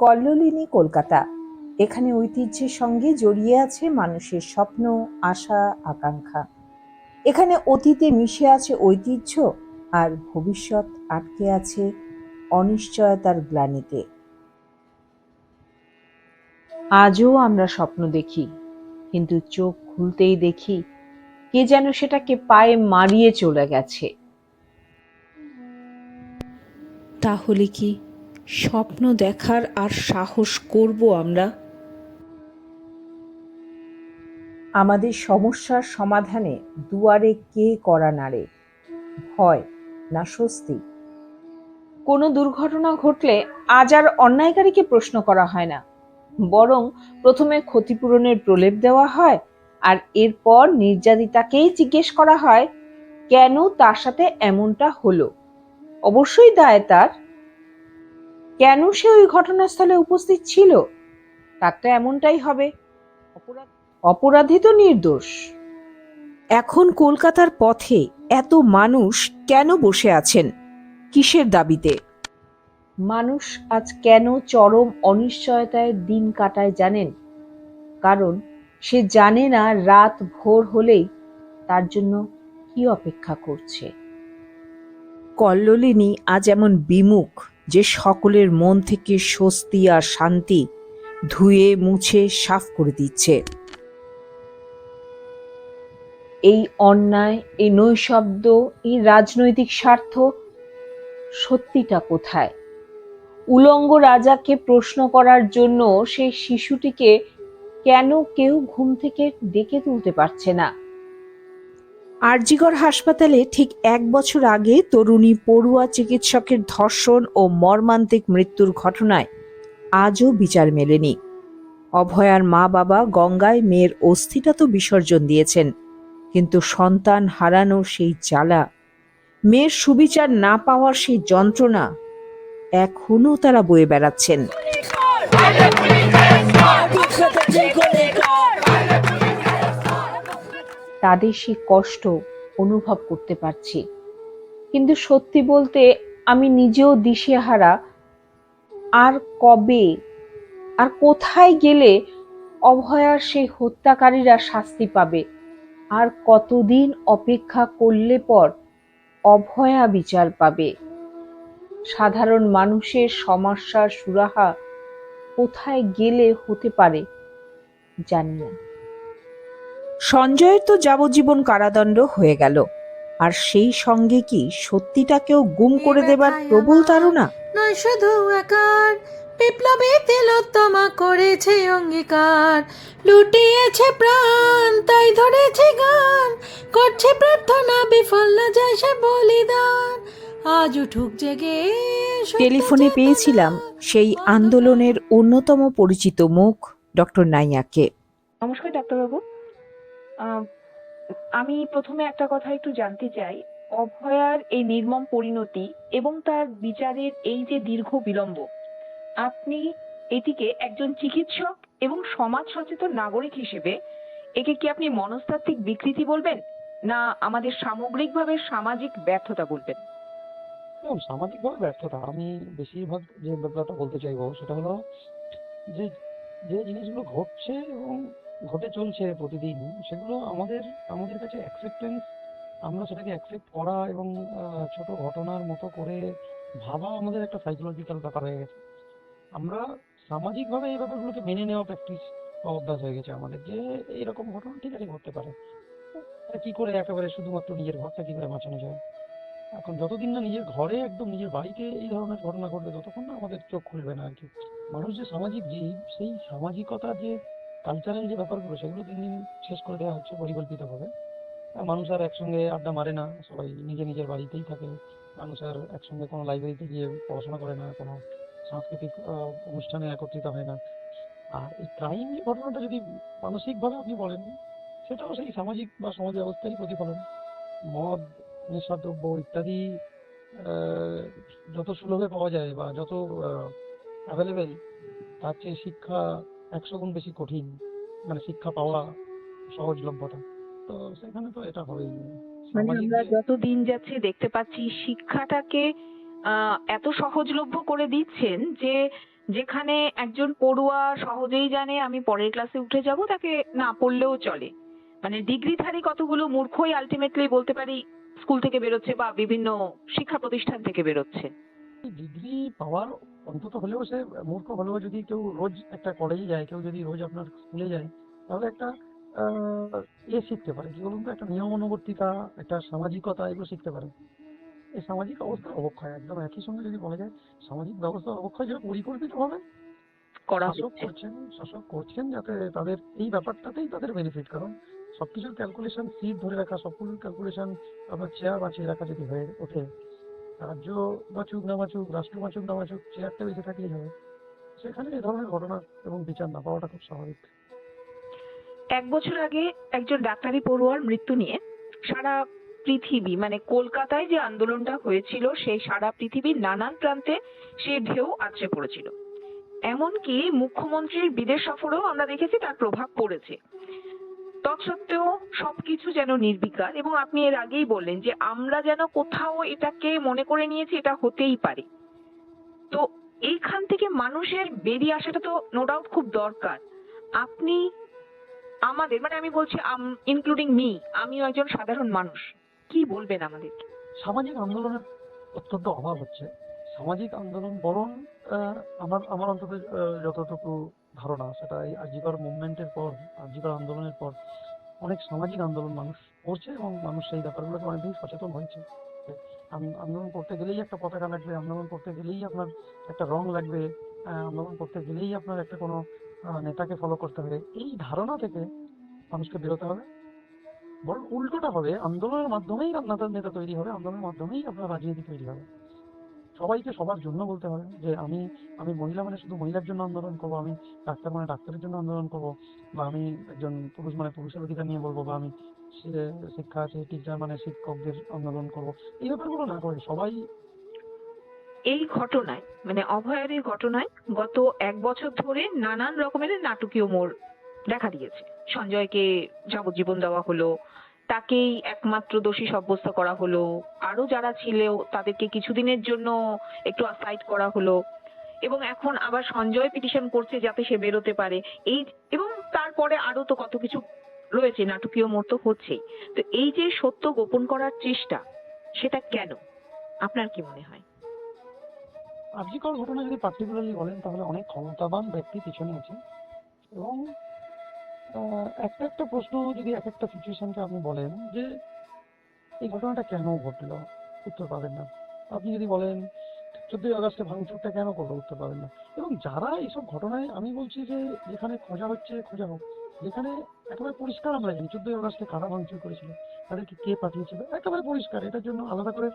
কল্লোলিনী কলকাতা। এখানে ঐতিহ্যের সঙ্গে জড়িয়ে আছে মানুষের স্বপ্ন, আশা, আকাঙ্ক্ষা। এখানে অতীতে মিশে আছে ঐতিহ্য আর ভবিষ্যৎ আটকে আছে অনিশ্চয়তার গ্লানিতে। আজও আমরা স্বপ্ন দেখি, কিন্তু চোখ খুলতেই দেখি কে যেন সেটাকে পায়ে মারিয়ে চলে গেছে। তাহলে কি স্বপ্ন দেখার আর সাহস করব আমরা। আমাদের সমস্যার সমাধানে দুয়ারে কে করা নাড়ে? ভয় না স্বস্তি? কোনো দুর্ঘটনা ঘটলে আজ আর অন্যায়কারীকে প্রশ্ন করা হয় না। বরং প্রথমে ক্ষতিপূরণের প্রলেপ দেওয়া হয় আর এরপর নির্যাতিতাকেই জিজ্ঞেস করা হয়, কেন তার সাথে এমনটা হলো? অবশ্যই দায় তার। কেন সে ওই ঘটনাস্থলে উপস্থিত ছিল? তার তো এমনটাই হবে। অপরাধ তো নির্দোষ। এখন কলকাতার পথে এত মানুষ কেন বসে আছেন? কিসের দাবিতে? মানুষ আজ কেন চরম অনিশ্চয়তায় দিন কাটায় জানেন? কারণ সে জানে না রাত ভোর হলেই তার জন্য কি অপেক্ষা করছে। কল্লোলিনী আজ এমন বিমুখ। যে সকলের মন থেকে স্বস্তি আর শান্তি ধুয়ে মুছে সাফ করে দিচ্ছে। এই অন্যায়, এই নৈশব্দ, এই রাজনৈতিক স্বার্থ সত্যিটা কোথায়? উলঙ্গ রাজাকে প্রশ্ন করার জন্য সেই শিশুটিকে কেন কেউ ঘুম থেকে ডেকে তুলতে পারছে না? আরজিগড় হাসপাতালে ঠিক এক বছর আগে তরুণী পড়ুয়া চিকিৎসকের ধর্ষণ ও মর্মান্তিক মৃত্যুর ঘটনায় আজও বিচার মেলেনি অভয়ার মা বাবা গঙ্গায় মেয়ের অস্থিটা তো বিসর্জন দিয়েছেন কিন্তু সন্তান হারানোর সেই জ্বালা মেয়ের সুবিচার না পাওয়ার সেই যন্ত্রণা এখনও তারা বয়ে বেড়াচ্ছেন তাদের সেই কষ্ট অনুভব করতে পারছি। কিন্তু সত্যি বলতে আমি নিজেও দিশেহারা। আর কবে? আর কোথায় গেলে অভয়ার সেই হত্যাকারীরা শাস্তি পাবে? আর কতদিন অপেক্ষা করলে পর অভয়া বিচার পাবে? সাধারণ মানুষের সমস্যার সুরাহা কোথায় গেলে হতে পারে জানি না। সঞ্জয়ের তো যাবজ্জীবন কারাদণ্ড হয়ে গেল। আর সেই সঙ্গে কি সত্যিটাকেও গুম করে দেবার প্রবল তাড়না? নয় শুধু আকার। বিপ্লবী তিলোত্তমা করেছে অঙ্গীকার। লুটিয়েছে প্রাণ তাই ধরেছে গান। করছে প্রার্থনা বিফল না যায় সে বলিদান। আজ উঠুক জেগে টেলিফোনে পেয়েছিলাম সেই আন্দোলনের অন্যতম পরিচিত মুখ ডক্টর নাইয়াকে। নমস্কার ডাক্তারবাবু আমি প্রথমে একটা কথা একটু জানতে চাই। অভয়ার এই নির্মম পরিণতি এবং তার বিচারের এই যে দীর্ঘ বিলম্ব, আপনি এটিকে একজন চিকিৎসক এবং সমাজ সচেতন নাগরিক হিসেবে একে কি আপনি মনস্তাত্ত্বিক বিকৃতি বলবেন না আমাদের সামগ্রিকভাবে সামাজিক ব্যর্থতা বলবেন? সামাজিকভাবে ব্যর্থতা। আমি বেশিরভাগ যে ব্যাপারটা বলতে চাইব সেটা হলো যে যে জিনিসগুলো ঘটছে এবং ঘটে চলছে প্রতিদিন, সেগুলো আমাদের আমাদের কাছে অ্যাকসেপ্টেন্স আমরা সেটাকে অ্যাকসেপ্ট করা এবং ছোট ঘটনার মতো করে ভাবা আমাদের একটা সাইকোলজিক্যাল ব্যাপার হয়ে গেছে। আমরা সামাজিকভাবে এই ব্যাপারগুলোকে মেনে নেওয়া প্র্যাকটিস বা অভ্যাস হয়ে গেছে আমাদের যে এরকম ঘটনা ঠিক আছে ঘটতে পারে। কি করে একেবারে শুধুমাত্র নিজের ঘরটা কি করে বাঁচানো যায়? এখন যতদিন না নিজের ঘরে একদম নিজের বাড়িতে এই ধরনের ঘটনা ঘটবে, ততক্ষণ না আমাদের চোখ খুলবে না আর কি। মানুষ যে সামাজিক জীব, সেই সামাজিকতার যে কালচারাল যে ব্যাপারগুলো সেগুলো দিন দিন শেষ করে দেওয়া হচ্ছে পরিকল্পিতভাবে। মানুষ আর একসঙ্গে আড্ডা মারে না সবাই নিজে নিজের বাড়িতেই থাকে। মানুষ আর একসঙ্গে কোনো লাইব্রেরিতে গিয়ে পড়াশোনা করে না কোনো সাংস্কৃতিক অনুষ্ঠানে একত্রিত হয় না। আর এই ক্রাইম ঘটনাটা যদি মানসিকভাবে আপনি বলেন সেটাও সেই সামাজিক বা সমাজ ব্যবস্থারই প্রতিফলন। মদ নেশাদ্রব্য ইত্যাদি আহ, যত সুলভে পাওয়া যায় বা যত অ্যাভেলেবেল তার চেয়ে শিক্ষা একশো গুণ বেশি কঠিন মানে শিক্ষা পাওয়া সহজলভ্যতা। তো সেখানে তো এটা হবেই। মানে আমরা যত দিন যাচ্ছে দেখতে পাচ্ছি শিক্ষাটাকে আহ, এত সহজলভ্য করে দিচ্ছেন যে যেখানে একজন পড়ুয়া সহজেই জানে আমি পরের ক্লাসে উঠে যাব তাকে না পড়লেও চলে। মানে ডিগ্রিধারী কতগুলো মূর্খই আলটিমেটলি বলতে পারি স্কুল থেকে বেরোচ্ছে বা বিভিন্ন শিক্ষা প্রতিষ্ঠান থেকে বেরোচ্ছে। ডিগ্রি পাওয়ার অন্তত হলেও সে মূর্খ হলেও যদি কেউ রোজ একটা কলেজে যায় কেউ যদি রোজ আপনার স্কুলে যায় তাহলে একটা ইয়ে শিখতে পারে। কি বলুন তো? একটা নিয়ম অনুবর্তিতা একটা সামাজিকতা এগুলো শিখতে পারে। এই সামাজিক অবস্থার অবক্ষয় একদম একই সঙ্গে যদি বলা যায় সামাজিক ব্যবস্থার অবক্ষয় যেটা পরিকল্পিত হবে শাসক করছেন শাসক করছেন যাতে তাদের এই ব্যাপারটাতেই তাদের বেনিফিট কারণ সবকিছুর ক্যালকুলেশন সিট ধরে রাখা সবকিছুর ক্যালকুলেশন আপনার চেয়ার বাঁচিয়ে রাখা যদি হয়ে ওঠে রাজ্য বাঁচুক না বাঁচুক রাষ্ট্র বাঁচুক না বাঁচুক চেয়ারটা বেঁচে থাকলেই হবে। সেখানে এই ধরনের ঘটনা এবং বিচার না পাওয়াটা খুব স্বাভাবিক। এক বছর আগে একজন ডাক্তারি পড়ুয়ার মৃত্যু নিয়ে সারা পৃথিবী মানে কলকাতায় যে আন্দোলনটা হয়েছিল, সেই সারা পৃথিবীর নানান প্রান্তে সে ঢেউ আছড়ে পড়েছিল। এমনকি মুখ্যমন্ত্রীর বিদেশ সফরেও আমরা দেখেছি তার প্রভাব পড়েছে। তৎসত্ত্বেও সবকিছু যেন নির্বিকার এবং আপনি এর আগেই বললেন যে আমরা যেন কোথাও এটাকে মনে করে নিয়েছি এটা হতেই পারে। তো এইখান থেকে মানুষের বেরিয়ে আসাটা তো নো ডাউট খুব দরকার। আপনি আমাদের মানে আমি বলছি ইনক্লুডিং মি আমিও একজন সাধারণ মানুষ, কি বলবেন আমাদেরকে সামাজিক আন্দোলনের অত্যন্ত অভাব হচ্ছে। সামাজিক আন্দোলন বরং আমার আমার অন্তত যতটুকু ধারণা, সেটা এই আজিকর মুভমেন্টের পর, আজিকর আন্দোলনের পর, অনেক সামাজিক আন্দোলন মানুষ করছে এবং মানুষ সেই ব্যাপারগুলোতে অনেক বেশি সচেতন হয়েছে। আন্দোলন করতে গেলেই একটা পতাকা লাগবে, আন্দোলন করতে গেলেই আপনার একটা রং লাগবে আন্দোলন করতে গেলেই আপনার একটা কোনো নেতাকে ফলো করতে হবে। এই ধারণা থেকে মানুষকে বেরোতে হবে। বরং উল্টোটা হবে, আন্দোলনের মাধ্যমেই আপনাদের নেতা তৈরি হবে, আন্দোলনের মাধ্যমেই আপনার রাজনীতি তৈরি হবে। সবাইকে সবার জন্য বলতে হবে যে আমি আমি মহিলা মানে শুধু মহিলার জন্য আন্দোলন করব, আমি ডাক্তার মানে ডাক্তারের জন্য আন্দোলন করব, বা আমি একজন পুরুষ মানে পুরুষের অধিকার নিয়ে বলব, বা আমি শিক্ষা আছে টিচার মানে শিক্ষকদের আন্দোলন করব। এই ব্যাপারগুলো না করে সবাই এই ঘটনায় মানে অভয়ের এই ঘটনায় গত এক বছর ধরে নানান রকমের নাটকীয় মোড় দেখা দিয়েছে। সঞ্জয়কে যাবজ্জীবন দেওয়া হলো তাকেই একমাত্র দোষী সাব্যস্ত করা হলো। আরও যারা ছিল, তাদেরকে কিছুদিনের জন্য একটু অ্যাসাইড করা হলো। এবং এখন আবার সঞ্জয় পিটিশন করছে যাতে সে বেরোতে পারে। এই এবং তারপরে আরও তো কত কিছু রয়েছে, নাটকীয় মোড় তো হচ্ছেই। তো এই যে সত্য গোপন করার চেষ্টা, সেটা কেন? আপনার কি মনে হয়? ঘটনা যদি পার্টিকুলারলি বলেন, তাহলে অনেক ক্ষমতাবান ব্যক্তি পিছনে আছে এবং একটা একটা প্রশ্ন যদি এক একটা সিচুয়েশনকে আপনি বলেন যে এই ঘটনাটা কেন ঘটলো? উত্তর পাবেন না। আপনি যদি বলেন, চোদ্দই আগস্টে ভাঙচুরটা কেন করল? উত্তর পাবেন না। এবং যারা এইসব ঘটনায়, আমি বলছি যে যেখানে খোঁজা হচ্ছে, খোঁজা হোক, যেখানে একেবারে পরিষ্কার আমরা জানি, চোদ্দই আগস্টে কারা ভাঙচুর করেছিল, তাদেরকে কে পাঠিয়েছিল, একেবারে পরিষ্কার। এটার জন্য আলাদা করে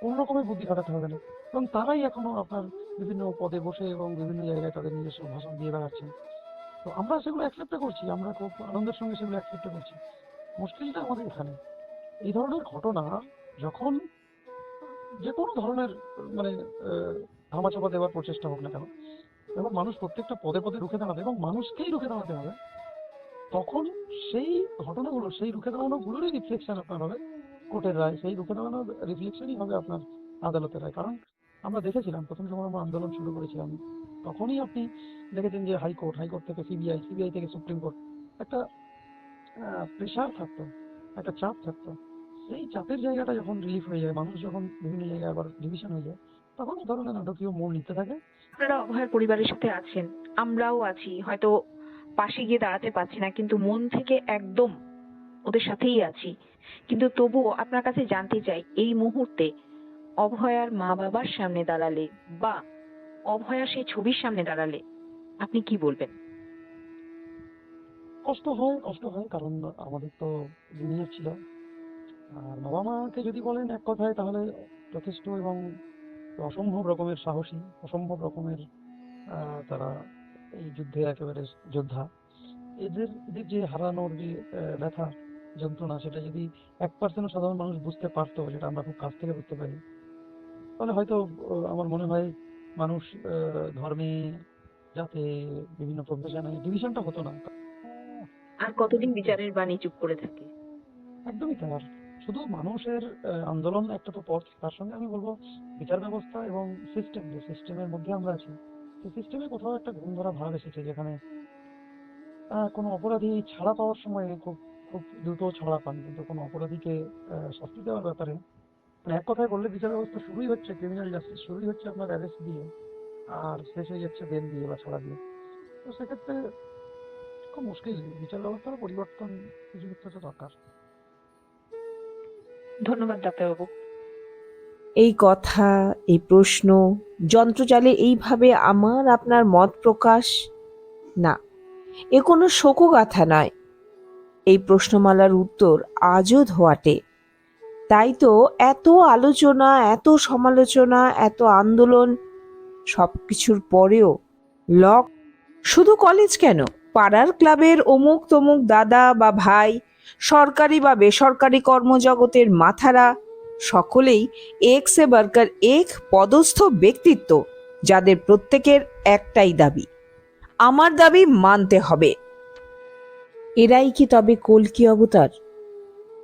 কোনো রকমের বুদ্ধি খাটাতে হবে না। এবং তারাই এখনও আপনার বিভিন্ন পদে বসে এবং বিভিন্ন জায়গায় তাদের নিজস্ব ভাষণ দিয়ে বেড়াচ্ছেন। তো আমরা সেগুলো অ্যাকসেপ্ট করছি, আমরা খুব আনন্দের সঙ্গে সেগুলো অ্যাকসেপ্ট করছি। মুশকিলটা আমাদের এখানে। এই ধরনের ঘটনা যখন যে কোনো ধরনের মানে ধামাচাপা দেওয়ার প্রচেষ্টা হোক না কেন, এবং মানুষ প্রত্যেকটা পদে পদে রুখে দাঁড়াবে এবং মানুষকেই রুখে দাঁড়াতে হবে, তখন সেই ঘটনাগুলো, সেই রুখে দাঁড়ানোগুলোরই রিফ্লেকশন আপনার হবে। কোর্টের রায়, সেই রুখে দাঁড়ানোর রিফ্লেকশনই হবে আপনার আদালতের রায়। কারণ আমরা দেখেছিলাম, প্রথম যখন আমরা আন্দোলন শুরু করেছিলাম, তখনই আপনি দেখেছেন যে হাইকোর্ট হাইকোর্ট থেকে সিবিআই সিবিআই থেকে সুপ্রিম কোর্ট, একটা প্রেশার থাকতো, একটা চাপ থাকতো। সেই চাপের জায়গাটা যখন রিলিফ হয়ে যায়, মানুষ যখন বিভিন্ন জায়গায় আবার ডিভিশন হয়ে যায়, তখন এই ধরনের নাটকীয় মোড় নিতে থাকে। আপনারা অভয়ের পরিবারের সাথে আছেন, আমরাও আছি, হয়তো পাশে গিয়ে দাঁড়াতে পারছি না, কিন্তু মন থেকে একদম ওদের সাথেই আছি। কিন্তু তবুও আপনার কাছে জানতে চাই, এই মুহূর্তে অভয়ার মা বাবার সামনে দাঁড়ালে বা অভয়া সেই ছবির সামনে দাঁড়ালে আপনি কি বলবেন? কষ্ট হয় কষ্ট হয়, কারণ আমাদের তো জুনিয়র ছিল। আর বাবা মাকে যদি বলেন এক কথায়, তাহলে যথেষ্ট এবং অসম্ভব রকমের সাহসী, অসম্ভব রকমের তারা এই যুদ্ধে একেবারে যোদ্ধা। এদের এদের যে হারানোর যে ব্যথা, যন্ত্রণা, সেটা যদি এক পার্সেন্ট সাধারণ মানুষ বুঝতে পারতো, যেটা আমরা খুব কাছ থেকে বুঝতে পারি তাহলে হয়তো আমার মনে হয় মানুষ ধর্মে যাতে বিভিন্ন প্রফেশনে ডিভিশনটা হতো না। আর কতদিন বিচারের বাণী চুপ করে থাকে? একদমই তাই। আর শুধু মানুষের আন্দোলন একটা তো পথ তার সঙ্গে আমি বলব বিচার ব্যবস্থা এবং সিস্টেম যে সিস্টেমের মধ্যে আমরা আছি সেই সিস্টেমে কোথাও একটা ঘুম ধরা ভাব এসেছে যেখানে কোনো অপরাধী ছাড়া পাওয়ার সময় খুব খুব দ্রুত ছাড়া পান। কিন্তু কোনো অপরাধীকে শাস্তি দেওয়ার ব্যাপারে এক কথায় বললে বিচার ব্যবস্থা শুরুই হচ্ছে ক্রিমিনাল জাস্টিস শুরুই হচ্ছে আপনার অ্যারেস্ট দিয়ে আর শেষ হয়ে যাচ্ছে বেল দিয়ে বা ছাড়া দিয়ে। তো সেক্ষেত্রে খুব মুশকিল বিচার ব্যবস্থার পরিবর্তন কিছু ক্ষেত্রে দরকার। ধন্যবাদ ডাক্তারবাবু। এই কথা এই প্রশ্ন যন্ত্রজালে এইভাবে আমার আপনার মত প্রকাশ? না এ কোনো শোকগাথা নয়। এই প্রশ্নমালার উত্তর আজও ধোয়াটে। তাই তো এত আলোচনা, এত সমালোচনা, এত আন্দোলন সব কিছুর পরেও লক শুধু কলেজ কেন? পাড়ার ক্লাবের অমুক তমুক দাদা বা ভাই, সরকারি বা বেসরকারি কর্মজগতের মাথারা সকলেই এক বার্কার এক পদস্থ ব্যক্তিত্ব, যাদের প্রত্যেকের একটাই দাবি, আমার দাবি মানতে হবে। এরাই কি তবে কলকি অবতার?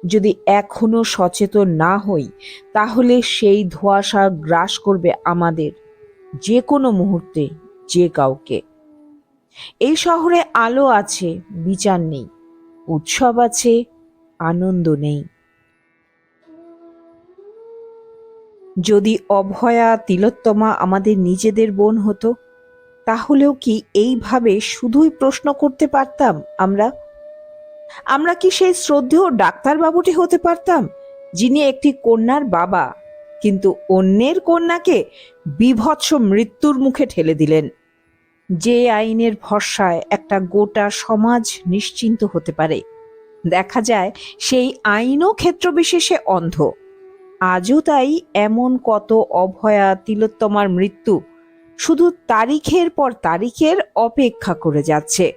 যদি এখনও সচেতন না হই, তাহলে সেই ধোঁয়াশা গ্রাস করবে আমাদের, যে কোনো মুহূর্তে, যে কাউকে। এই শহরে আলো আছে, বিচার নেই, উৎসব আছে, আনন্দ নেই। যদি অভয়া, তিলোত্তমা আমাদের নিজেদের বোন হতো, তাহলেও কি এইভাবে শুধুই প্রশ্ন করতে পারতাম আমরা? আমরা কি সেই শ্রদ্ধেয় ডাক্তারবাবুটি হতে পারতাম, যিনি একটি কন্যার বাবা, কিন্তু অন্যের কন্যাকে বিভৎস মৃত্যুর মুখে ঠেলে দিলেন। যে আইনের ভরসায় একটা গোটা সমাজ নিশ্চিন্ত হতে পারে। দেখা যায় সেই আইনও ক্ষেত্রবিশেষে অন্ধ। আজও তাই এমন কত অভয়া তিলোত্তমার মৃত্যু শুধু তারিখের পর তারিখের অপেক্ষা করে যাচ্ছে।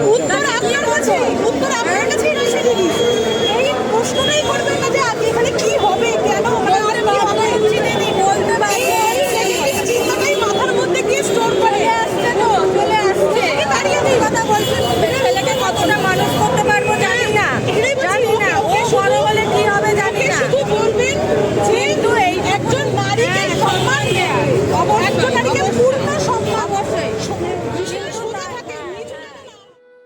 রক্তবীর আপনার কাছে উত্তর আপনার কাছেই রয়েছে দিদি। এই প্রশ্নটাই করবেন না যে আজকে এখানে কি হবে, কেন হবে, আর কি হবে? বলতে পারবে। এই এই চিন্তাটাই মাথার মধ্যে গিয়ে store করে। চলে আসছে। দাঁড়িয়ে নেই, কথা বলছেন। ছেলেকে কতটা মানুষ করতে পারব জানি না। জানি না। ও বড় হলে কি হবে জানি না। কিন্তু এই একজন নারীকে সম্মান দেয়া, একজন নারীকে পূর্ণ সম্মান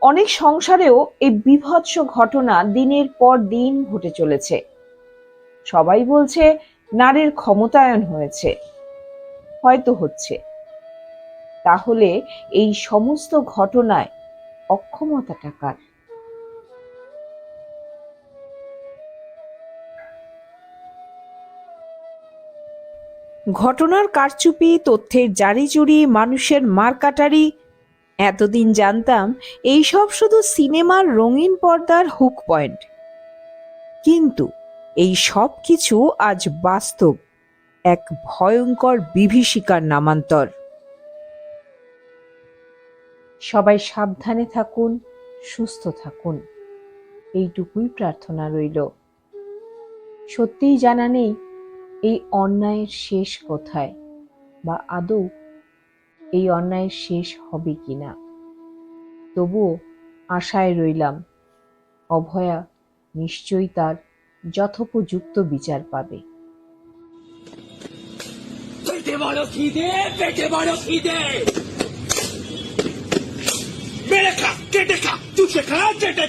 অনেক সংসারেও এই বিভৎস ঘটনা দিনের পর দিন ঘটে চলেছে। সবাই বলছে, নারীর ক্ষমতায়ন হয়েছে। হয়তো হচ্ছে। তাহলে এই সমস্ত ঘটনায় অক্ষমতাটা কার? ঘটনার কারচুপি, তথ্যের জারি জারিজুরি, মানুষের মারকাটারি এতদিন জানতাম এইসব শুধু সিনেমার রঙিন পর্দার হুক পয়েন্ট কিন্তু এই সব কিছু আজ বাস্তব, এক ভয়ঙ্কর বিভীষিকার নামান্তর। সবাই সাবধানে থাকুন, সুস্থ থাকুন। এইটুকুই প্রার্থনা রইল। সত্যিই জানা নেই, এই অন্যায়ের শেষ কোথায় বা আদৌ এই অন্যায় শেষ হবে কিনা তবুও আশায় রইলাম, অভয়া নিশ্চয়ই তার যথোপযুক্ত বিচার পাবে। পেটে চেটে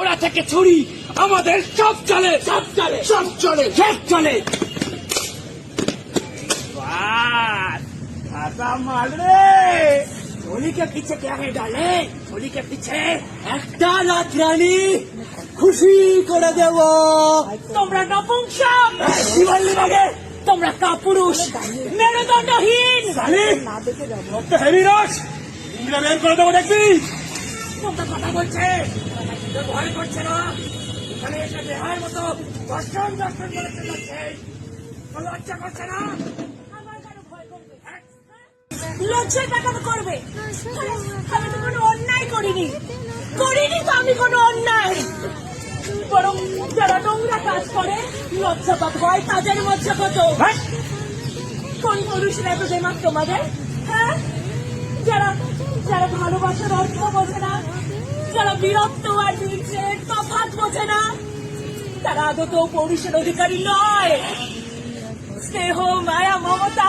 ওরা থেকে ছুরি, আমাদের সব চলে সব চলে সব চলে সব চলে। बात आता माल रे होली के पीछे क्या है डाले होली के पीछे একটা রাত রানী খুশি করে দেব তোমরা নপুংসক শিবাল্লি বাগে তোমরা কাপুরুষ মেরুদণ্ডহীন রক্ত হেভি রস ইংরা বের করে দেবো দেখবি তোমরা কথা বলছে তোমরা ভয় করছে না এখানে এসে দেহার মতো দর্শন দর্শন করে চলেছে লজ্জা করছে না লজ্জা টাকা করবে। আমি তো কোনো অন্যায় করিনি। করিনি তো আমি কোনো অন্যায়। বরং যারা নোংরা কাজ করে লজ্জা পাত হয় তাদের লজ্জা কত? কোন পুরুষরা এত দেমাক তোমাদের? হ্যাঁ? যারা যারা ভালোবাসার অর্থ বোঝে না যারা বীরত্ব আর বীর্যের তফাৎ বোঝে না তারা আদত পৌরুষের অধিকারী নয়। স্নেহ মায়া মমতা